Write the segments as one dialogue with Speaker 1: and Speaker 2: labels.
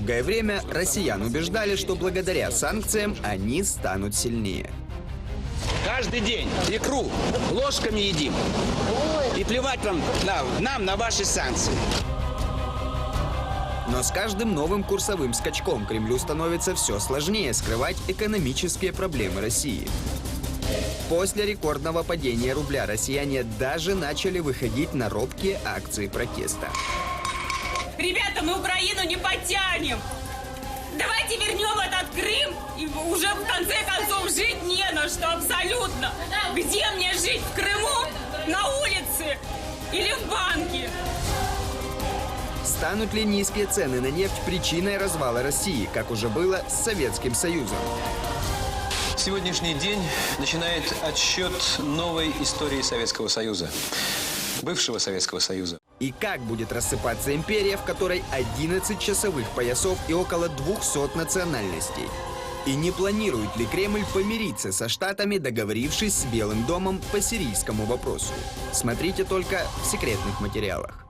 Speaker 1: Долгое время россиян убеждали, что благодаря санкциям они станут сильнее.
Speaker 2: Каждый день икру ложками едим. И плевать нам, на, нам на ваши санкции.
Speaker 1: Но с каждым новым курсовым скачком Кремлю становится все сложнее скрывать экономические проблемы России. После рекордного падения рубля россияне даже начали выходить на робкие акции протеста.
Speaker 3: Ребята, мы Украину не потянем. Давайте вернем этот Крым, и уже в конце концов жить не на что абсолютно. Где мне жить? В Крыму? На улице? Или в банке?
Speaker 1: Станут ли низкие цены на нефть причиной развала России, как уже было с Советским Союзом?
Speaker 4: Сегодняшний день начинает отсчет новой истории Советского Союза. Бывшего Советского Союза.
Speaker 1: И как будет рассыпаться империя, в которой 11 часовых поясов и около 200 национальностей? И не планирует ли Кремль помириться со Штатами, договорившись с Белым домом по сирийскому вопросу? Смотрите только в секретных материалах.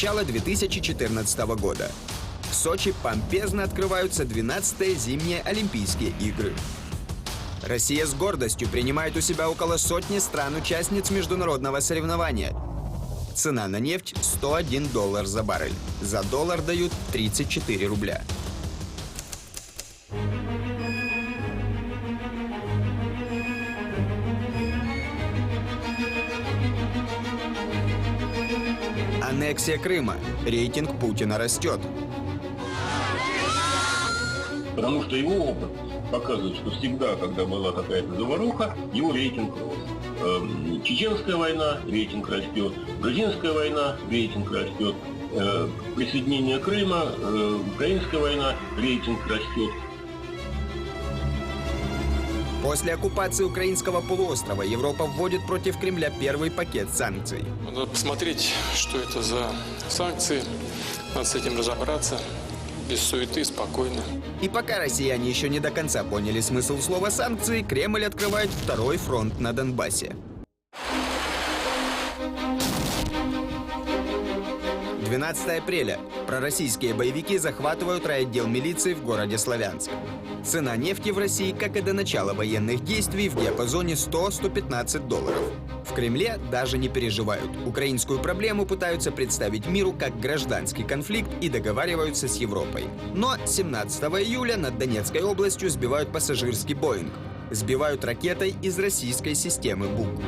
Speaker 1: Начало 2014 года. В Сочи помпезно открываются 12-е зимние Олимпийские игры. Россия с гордостью принимает у себя около сотни стран-участниц международного соревнования. Цена на нефть 101 доллар за баррель. За доллар дают 34 рубля. Аннексия Крыма. Рейтинг Путина растет.
Speaker 5: Потому что его опыт показывает, что всегда, когда была какая-то заваруха, его рейтинг рос. Эм, Чеченская война, рейтинг растет. Грузинская война, рейтинг растет. Э, Присоединение Крыма, э, Украинская война, рейтинг растет.
Speaker 1: После оккупации украинского полуострова Европа вводит против Кремля первый пакет санкций.
Speaker 6: Надо посмотреть, что это за санкции. Надо с этим разобраться. Без суеты, спокойно.
Speaker 1: И пока россияне еще не до конца поняли смысл слова «санкции», Кремль открывает второй фронт на Донбассе. 12 апреля. Пророссийские боевики захватывают райотдел милиции в городе Славянск. Цена нефти в России, как и до начала военных действий, в диапазоне 100-115 долларов. В Кремле даже не переживают. Украинскую проблему пытаются представить миру как гражданский конфликт и договариваются с Европой. Но 17 июля над Донецкой областью сбивают пассажирский Боинг. Сбивают ракетой из российской системы БУК.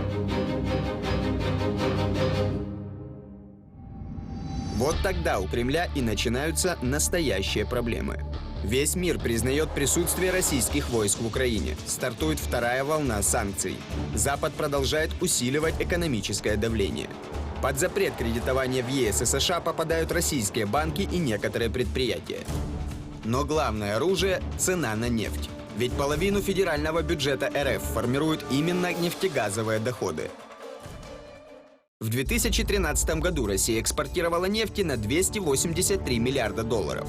Speaker 1: Вот тогда у Кремля и начинаются настоящие проблемы. Весь мир признает присутствие российских войск в Украине. Стартует вторая волна санкций. Запад продолжает усиливать экономическое давление. Под запрет кредитования в ЕС и США попадают российские банки и некоторые предприятия. Но главное оружие – цена на нефть. Ведь половину федерального бюджета РФ формируют именно нефтегазовые доходы. В 2013 году Россия экспортировала нефти на 283 миллиарда долларов.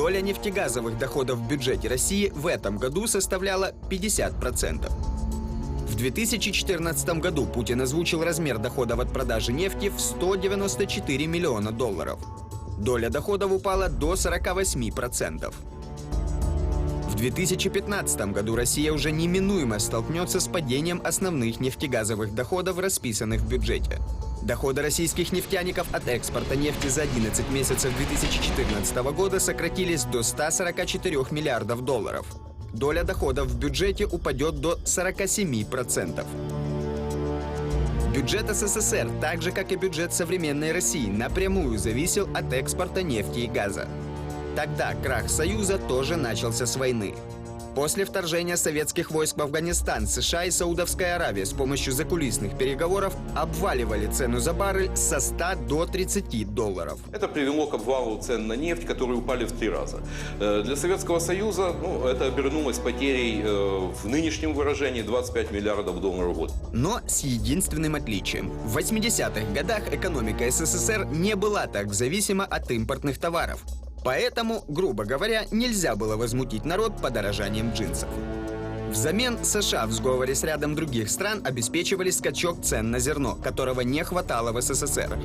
Speaker 1: Доля нефтегазовых доходов в бюджете России в этом году составляла 50%. В 2014 году Путин озвучил размер доходов от продажи нефти в 194 миллиона долларов. Доля доходов упала до 48%. В 2015 году Россия уже неминуемо столкнется с падением основных нефтегазовых доходов, расписанных в бюджете. Доходы российских нефтяников от экспорта нефти за 11 месяцев 2014 года сократились до 144 миллиардов долларов. Доля доходов в бюджете упадет до 47%. Бюджет СССР, так же как и бюджет современной России, напрямую зависел от экспорта нефти и газа. Тогда крах Союза тоже начался с войны. После вторжения советских войск в Афганистан США и Саудовская Аравия с помощью закулисных переговоров обваливали цену за баррель со 100 до 30 долларов.
Speaker 7: Это привело к обвалу цен на нефть, которые упали в три раза. Э, Для Советского Союза ну, это обернулось потерей э, в нынешнем выражении 25 миллиардов долларов в год.
Speaker 1: Но с единственным отличием. В 80-х годах экономика СССР не была так зависима от импортных товаров. Поэтому, грубо говоря, нельзя было возмутить народ подорожанием джинсов. Взамен США в сговоре с рядом других стран обеспечивали скачок цен на зерно, которого не хватало в СССР,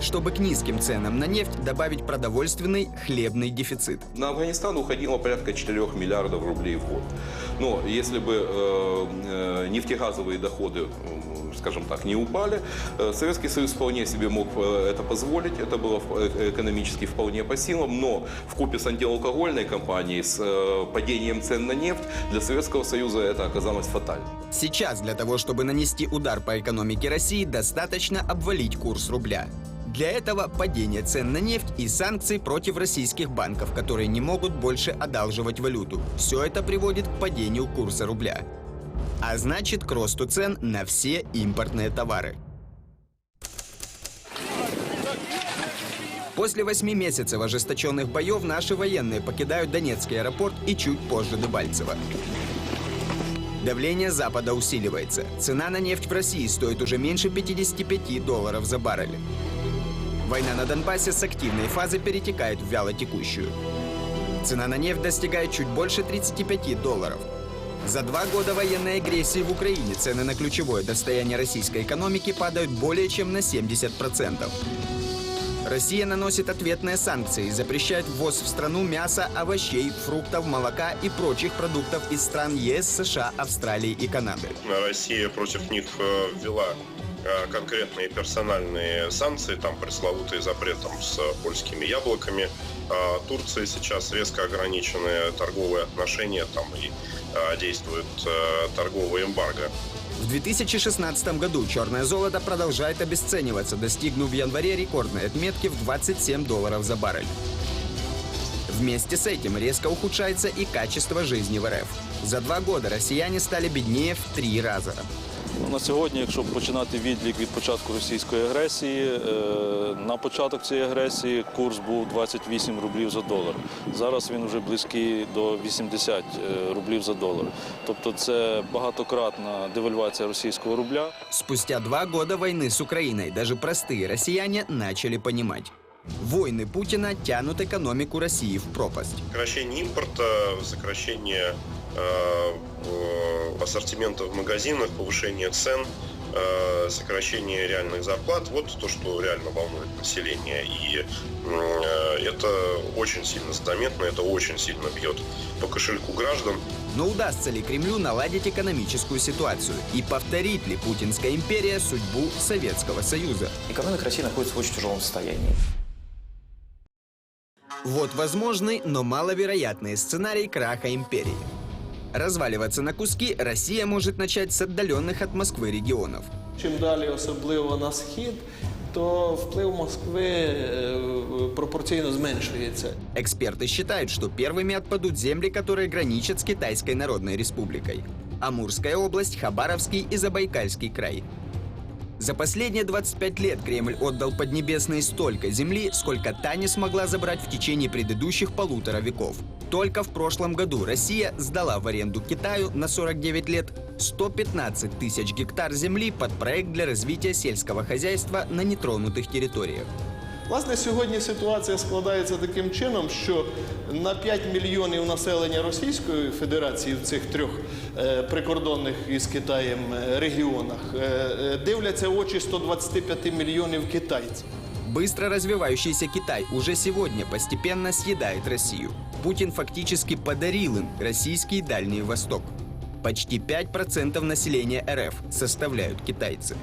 Speaker 1: чтобы к низким ценам на нефть добавить продовольственный хлебный дефицит.
Speaker 7: На Афганистан уходило порядка 4 миллиардов рублей в год. Но если бы э, э, нефтегазовые доходы, э, скажем так, не упали, э, Советский Союз вполне себе мог это позволить. Это было экономически вполне по силам. Но в купе с антиалкогольной компанией, с падением цен на нефть, для Советского Союза это оказалось фатально.
Speaker 1: Сейчас для того, чтобы нанести удар по экономике России, достаточно обвалить курс рубля. Для этого падение цен на нефть и санкции против российских банков, которые не могут больше одалживать валюту. Все это приводит к падению курса рубля. А значит к росту цен на все импортные товары. После восьми месяцев ожесточенных боев наши военные покидают Донецкий аэропорт и чуть позже Дебальцево. Давление Запада усиливается. Цена на нефть в России стоит уже меньше 55 долларов за баррель. Война на Донбассе с активной фазы перетекает в вялотекущую. Цена на нефть достигает чуть больше 35 долларов. За два года военной агрессии в Украине цены на ключевое достояние российской экономики падают более чем на 70%. Россия наносит ответные санкции и запрещает ввоз в страну мяса, овощей, фруктов, молока и прочих продуктов из стран ЕС, США, Австралии и Канады.
Speaker 8: Россия против них э, ввела конкретные персональные санкции, там пресловутый запрет там, с польскими яблоками. А Турции сейчас резко ограничены торговые отношения, там и э, действует торговая эмбарго.
Speaker 1: В 2016 году черное золото продолжает обесцениваться, достигнув в январе рекордной отметки в 27 долларов за баррель. Вместе с этим резко ухудшается и качество жизни в РФ. За два года россияне стали беднее в три раза.
Speaker 9: Ну, На сьогодні, якщо починати відлік від початку російської агресії, е, на початок цієї агресії курс був 28 рублів за долар. Зараз він вже близький до 80 е, рублів за долар. Тобто це багатократна девальвація російського рубля.
Speaker 1: Спустя два года войны с Украиной даже простые россияне начали понимать. Войны Путина тянут экономику России в пропасть.
Speaker 8: Сокращение импорта, сокращение э, э, ассортимента в магазинах, повышение цен, э, сокращение реальных зарплат. Вот то, что реально волнует население. И э, это очень сильно заметно, это очень сильно бьет по кошельку граждан.
Speaker 1: Но удастся ли Кремлю наладить экономическую ситуацию? И повторит ли Путинская империя судьбу Советского Союза?
Speaker 10: Экономика России находится в очень тяжелом состоянии.
Speaker 1: Вот возможный, но маловероятный сценарий краха империи. Разваливаться на куски Россия может начать с отдаленных от Москвы регионов.
Speaker 11: Чим далі, особливо на схід, то вплив Москви е, пропорційно зменшується.
Speaker 1: Эксперты считают, что первыми отпадут земли, которые граничат с Китайской Народной Республикой. Амурская область, Хабаровский и Забайкальский край. За последние 25 лет Кремль отдал Поднебесной столько земли, сколько та не смогла забрать в течение предыдущих полутора веков. Только в прошлом году Россия сдала в аренду Китаю на 49 лет 115 тысяч гектар земли под проект для развития сельского хозяйства на нетронутых территориях.
Speaker 11: Власне, сьогодні ситуація складається таким чином, що на 5 мільйонів населення Російської Федерації в цих трьох е, прикордонних із Китаєм е, регіонах е, е, дивляться в очі 125 мільйонів китайців.
Speaker 1: Быстро развивающийся Китай уже сегодня постепенно съедает Россию. Путин фактически подарил им российский Дальний Восток. Почти 5% населения РФ составляют китайцы.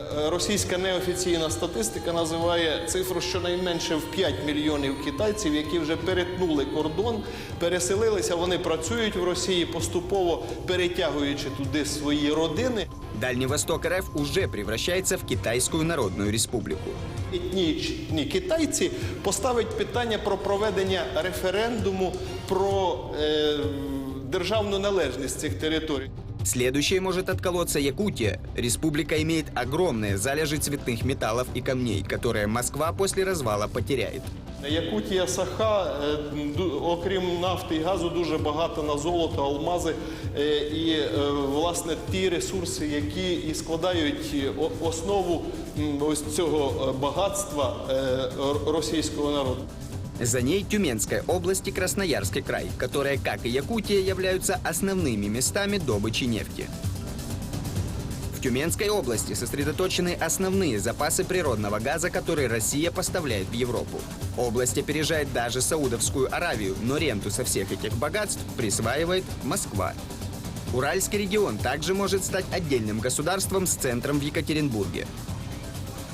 Speaker 11: Е, Російська неофіційна статистика називає цифру щонайменше в 5 мільйонів китайців, які вже перетнули кордон, переселилися. Вони працюють в Росії, поступово перетягуючи туди свої родини.
Speaker 1: Дальний Восток РФ уже превращается в Китайскую Народную Республику.
Speaker 11: етнічні китайці поставить питання про проведення референдуму про е, державну належність цих територій.
Speaker 1: Следующей может отколоться Якутия. Республика имеет огромные залежи цветных металлов и камней, которые Москва после развала потеряет.
Speaker 11: Якутія Саха, е, ду- окрім нафти і газу, дуже багато на золото, алмази е, і е, власне ті ресурси, які і складають е, о- основу м, ось цього багатства е, р- російського народу.
Speaker 1: За ней Тюменская область и Красноярский край, которые, как и Якутия, являются основными местами добычи нефти. В Тюменской области сосредоточены основные запасы природного газа, которые Россия поставляет в Европу. Область опережает даже Саудовскую Аравию, но ренту со всех этих богатств присваивает Москва. Уральский регион также может стать отдельным государством с центром в Екатеринбурге.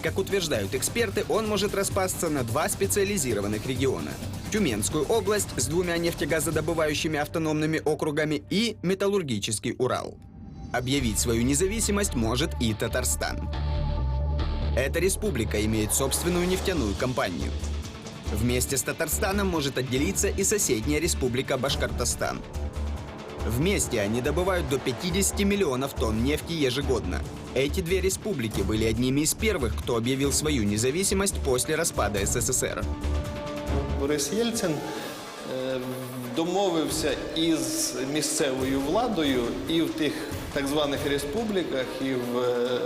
Speaker 1: Как утверждают эксперты, он может распасться на два специализированных региона. Тюменскую область с двумя нефтегазодобывающими автономными округами и металлургический Урал. Объявить свою независимость может и Татарстан. Эта республика имеет собственную нефтяную компанию. Вместе с Татарстаном может отделиться и соседняя республика Башкортостан. Вместе они добывают до 50 миллионов тонн нефти ежегодно. Эти две республики были одними из первых, кто объявил свою независимость после распада СССР.
Speaker 11: Борис Єльцин е, домовився із місцевою владою і в тих так званих республіках, і в е,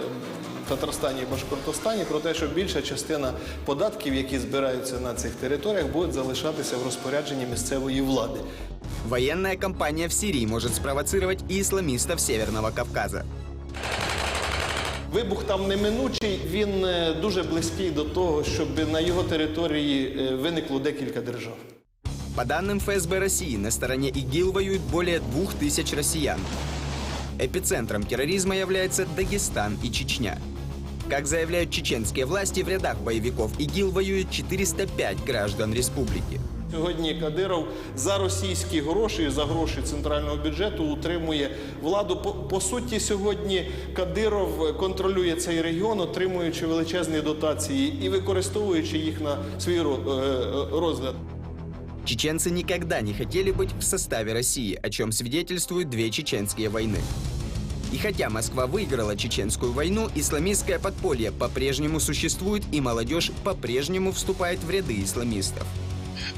Speaker 11: Татарстані і Башкортостані про те, що більша частина податків, які збираються на цих територіях, будуть залишатися в розпорядженні місцевої влади.
Speaker 1: Военная кампания в Сирии может спровоцировать и исламистов Северного Кавказа.
Speaker 11: Вибух там неминучий, він е, дуже близький до того, щоб на його території е, виникло декілька держав.
Speaker 1: По данным ФСБ России, на стороне ИГИЛ воюют более двух тысяч россиян. Эпицентром терроризма является Дагестан и Чечня. Как заявляют чеченские власти, в рядах боевиков ИГИЛ воюет 405 граждан республики.
Speaker 11: Сьогодні Кадиров за російські гроші, за гроші центрального бюджету утримує владу. По, по суті, сьогодні Кадиров контролює цей регіон, отримуючи величезні дотації і використовуючи їх на свій ро- е, розгляд.
Speaker 1: Чеченцы никогда не хотели быть в составе России, о чем свидетельствуют две чеченские войны. И хотя Москва выиграла чеченскую войну, исламистское подполье по-прежнему существует, и молодежь по-прежнему вступает в ряды исламистов.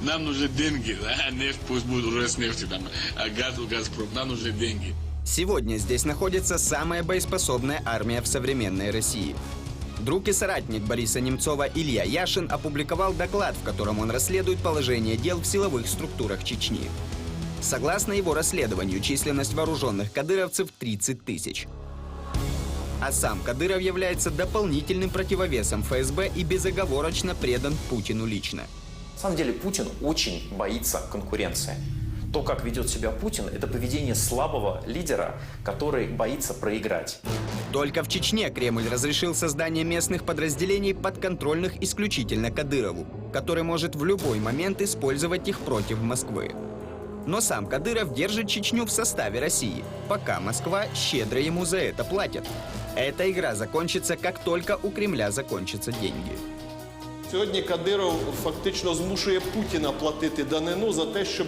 Speaker 12: Нам нужны деньги, да? нефть пусть будет у Роснефти, там, а газ у Газпром, нам нужны деньги.
Speaker 1: Сегодня здесь находится самая боеспособная армия в современной России. Друг и соратник Бориса Немцова Илья Яшин опубликовал доклад, в котором он расследует положение дел в силовых структурах Чечни. Согласно его расследованию, численность вооруженных кадыровцев 30 тысяч. А сам Кадыров является дополнительным противовесом ФСБ и безоговорочно предан Путину лично.
Speaker 10: На самом деле Путин очень боится конкуренции. То, как ведет себя Путин, это поведение слабого лидера, который боится проиграть.
Speaker 1: Только в Чечне Кремль разрешил создание местных подразделений, подконтрольных исключительно Кадырову, который может в любой момент использовать их против Москвы. Но сам Кадыров держит Чечню в составе России, пока Москва щедро ему за это платит. Эта игра закончится, как только у Кремля закончатся деньги.
Speaker 11: Сьогодні Кадиров фактично змушує Путіна платити данину за те, щоб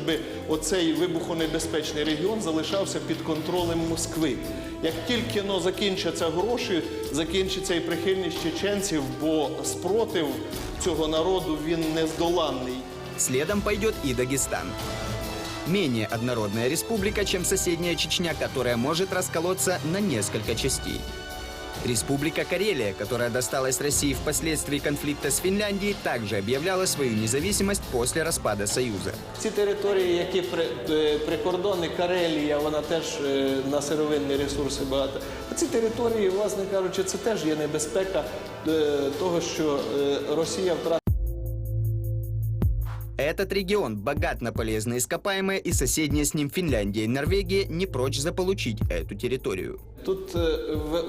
Speaker 11: оцей вибухонебезпечний регіон залишався під контролем Москви. Як тільки но закінчаться гроші, закінчиться і прихильність чеченців, бо спротив цього народу він нездоланний.
Speaker 1: Следом пойдет и Дагестан. Менее однородная республика, чем соседняя Чечня, которая может расколоться на несколько частей. Республика Карелия, которая досталась России впоследствии конфликта с Финляндией, также объявляла свою независимость после распада Союза.
Speaker 11: Ці території, які при, е, прикордонні, Карелія, вона теж е, на сировинні ресурси багата. А ці території, власне кажучи, це теж є небезпека е, того, що е, Росія втратила.
Speaker 1: Этот регион богат на полезные ископаемые, и соседние с ним Финляндия и Норвегия не прочь заполучить эту территорию.
Speaker 11: Тут е,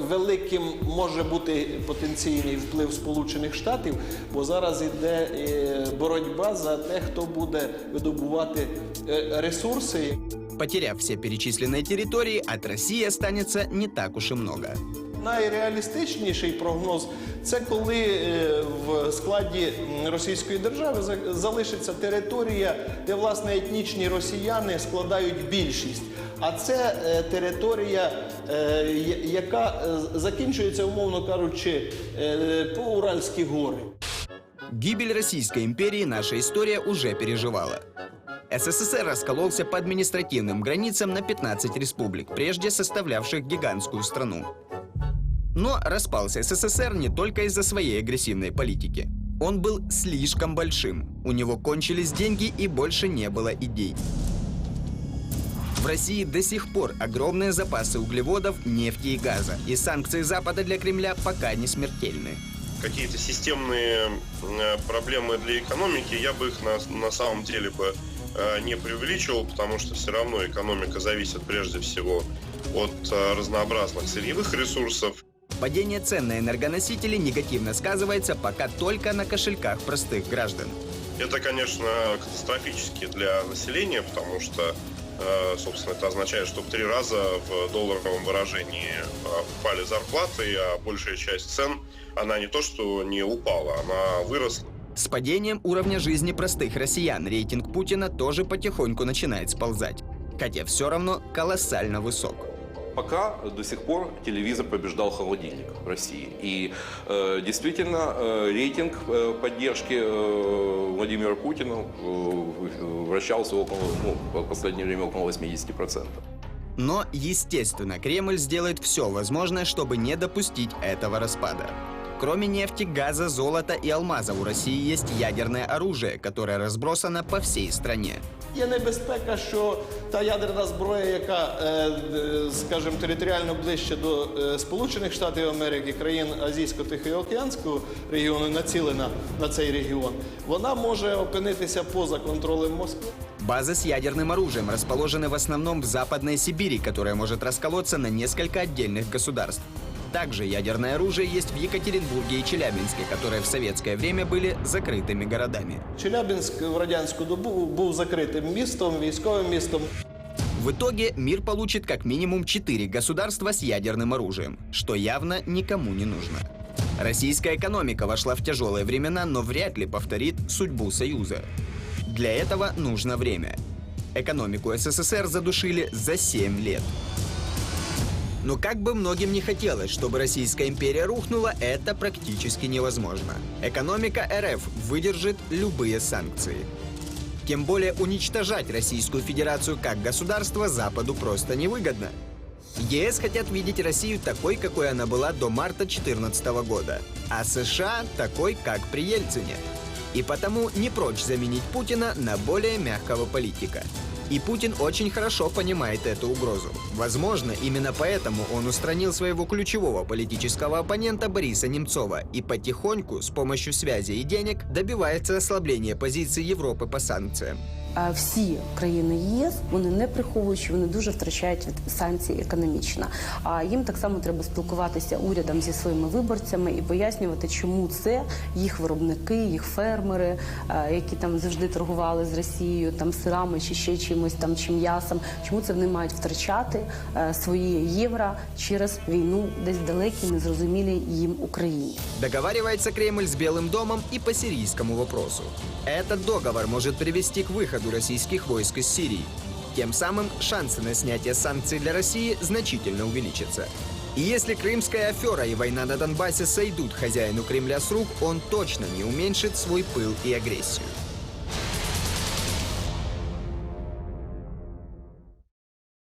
Speaker 11: великим може бути потенційний вплив Сполучених Штатів, бо зараз йде е, боротьба за те, хто буде видобувати е, ресурси.
Speaker 1: Потеряв все перечисленные территории, от России останется не так уж и много.
Speaker 11: Найреалістичніший прогноз це коли е, в складі Російської держави за- залишиться територія, де власне етнічні росіяни складають більшість. А це е, територія, е, яка закінчується, умовно кажучи, по Уральські гори.
Speaker 1: Гибель Российской империи наша история уже переживала. СССР раскололся по административным границам на 15 республик, прежде составлявших гигантскую страну. Но распался СССР не только из-за своей агрессивной политики. Он был слишком большим. У него кончились деньги и больше не было идей. В России до сих пор огромные запасы углеводов, нефти и газа. И санкции Запада для Кремля пока не смертельны.
Speaker 8: Какие-то системные э, проблемы для экономики, я бы их на, на самом деле бы э, не преувеличивал, потому что все равно экономика зависит прежде всего от э, разнообразных сырьевых ресурсов,
Speaker 1: Падение цен на энергоносители негативно сказывается пока только на кошельках простых граждан.
Speaker 8: Это, конечно, катастрофически для населения, потому что, э, собственно, это означает, что в три раза в долларовом выражении э, упали зарплаты, а большая часть цен, она не то что не упала, она выросла.
Speaker 1: С падением уровня жизни простых россиян рейтинг Путина тоже потихоньку начинает сползать. Хотя все равно колоссально высок.
Speaker 7: Пока до сих пор телевизор побеждал холодильник в России. И э, действительно э, рейтинг э, поддержки э, Владимира Путина э, вращался около, ну, в последнее время около 80%.
Speaker 1: Но, естественно, Кремль сделает все возможное, чтобы не допустить этого распада. Кроме нефти, газа, золота и алмазов у России есть ядерное оружие, которое разбросано по всей стране.
Speaker 11: Є небезпека, що та ядерна зброя, яка, е, е, скажімо, територіально ближче до е, Сполучених Штатів Америки, країн Азійсько-Тихоокеанського регіону, націлена на цей регіон, вона може опинитися поза контролем Москви.
Speaker 1: Базы с ядерным оружием расположены в основном в Западной Сибири, которая может расколоться на несколько отдельных государств. Также ядерное оружие есть в Екатеринбурге и Челябинске, которые в советское время были закрытыми городами.
Speaker 11: Челябинськ в радянську добу був закритим містом, військовим містом.
Speaker 1: В итоге мир получит как минимум четыре государства с ядерным оружием, что явно никому не нужно. Российская экономика вошла в тяжелые времена, но вряд ли повторит судьбу Союза. Для этого нужно время. Экономику СССР задушили за 7 лет. Но как бы многим не хотелось, чтобы Российская империя рухнула, это практически невозможно. Экономика РФ выдержит любые санкции. Тем более уничтожать Российскую Федерацию как государство Западу просто невыгодно. ЕС хотят видеть Россию такой, какой она была до марта 2014 года, а США такой, как при Ельцине. И потому не прочь заменить Путина на более мягкого политика. И Путин очень хорошо понимает эту угрозу. Возможно, именно поэтому он устранил своего ключевого политического оппонента Бориса Немцова и потихоньку, с помощью связи и денег, добивается ослабления позиции Европы по санкциям.
Speaker 13: Всі країни ЄС вони не приховують, вони дуже втрачають від санкцій економічно. А їм так само треба спілкуватися урядом зі своїми виборцями і пояснювати, чому це їх виробники, їх фермери, е, які там завжди торгували з Росією, там сирами чи ще чимось там чи м'ясом. Чому це вони мають втрачати е, свої євро через війну десь в далекій, незрозумілій їм Україні?
Speaker 1: Договаривается Кремль с Белым домом и по сирийскому вопросу. Этот договор может привести к выходу российских войск из Сирии. Тем самым шансы на снятие санкций для России значительно увеличатся. И если крымская афера и война на Донбассе сойдут хозяину Кремля с рук, он точно не уменьшит свой пыл и агрессию.